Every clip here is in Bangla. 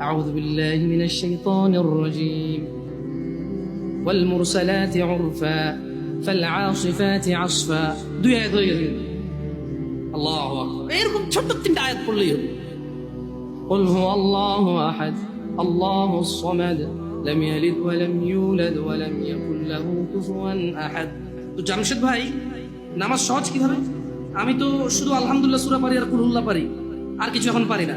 أعوذ بالله من الشيطان الرجيم والمرسلات عرفا فالعاصفات عصفا দুই আয়াত হয়ে গেছে আল্লাহ আকবার এরকম ছোট্ট তিনটা আয়াত পড়লেই হবে قل هو الله أحد الله الصمد لم يلد ولم يولد ولم يكن له كفوا أحد তো জামশেদ ভাই নামাজ সহজ কিভাবে আমি তো শুধু আলহামদুলিল্লাহ সুরা পারি আর কুলহুল্লাহ পারি আর কিছু এখন পারি না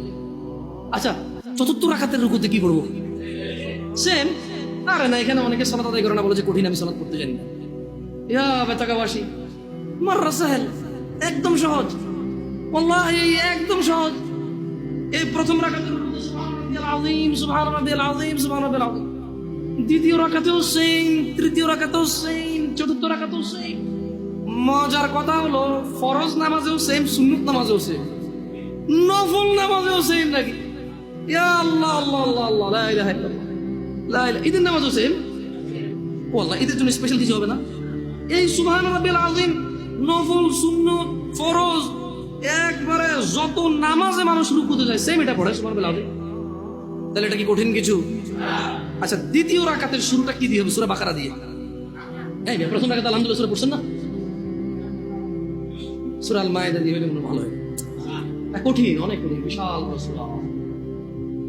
আচ্ছা চতুর্থ রাখাতের রুকুতে কি করব? সেম আরে না, এখানে অনেকে সালাত আদায় করে না, বলে যে কঠিন, আমি সালাত করতে জানি ইয়া বেতাকাবাসী, মাররা সাহেল, একদম সহজ। ওয়াল্লাহি, একদম সহজ। এই প্রথম আযীম দ্বিতীয় তৃতীয় চতুর্থ মজার কথা হলো, ফরজ নামাজেও সেম সুন্নত নামাজেও সেম নফল নামাজেও সেম নাকি? ঈদের নামাজও সেম ও আল্লাহ ঈদের জন্য স্পেশাল কিছু হবে না। এই সুবহান রাব্বিল আযীম নফল, সুন্নত, ফরজ, একবারে যত নামাজে মানুষ রুকুতে যায় সেম এটা পড়ে, সুবহান রাব্বিল এটা কি কঠিন কিছু? আচ্ছা দ্বিতীয় রাকাতের শুরুটা কি দিয়ে হবে? সূরা বাকারা দিয়ে। এই প্রথম রাকাতে আলহামদুলিল্লাহ সূরা পড়ছেন না? সূরা আল মায়েদা দিয়ে ভালো হয়। কঠিন, অনেক কঠিন, বিশাল সূরা।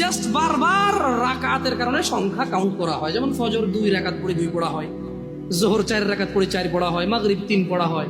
জাস্ট বারবার রাকাতের কারণে সংখ্যা কাউন্ট করা হয়। যেমন ফজর দুই রাকাত পড়ে দুই পড়া হয়, জোহর চার রাকাত পড়ে চার পড়া হয়, মাগরিব তিন পড়া হয়।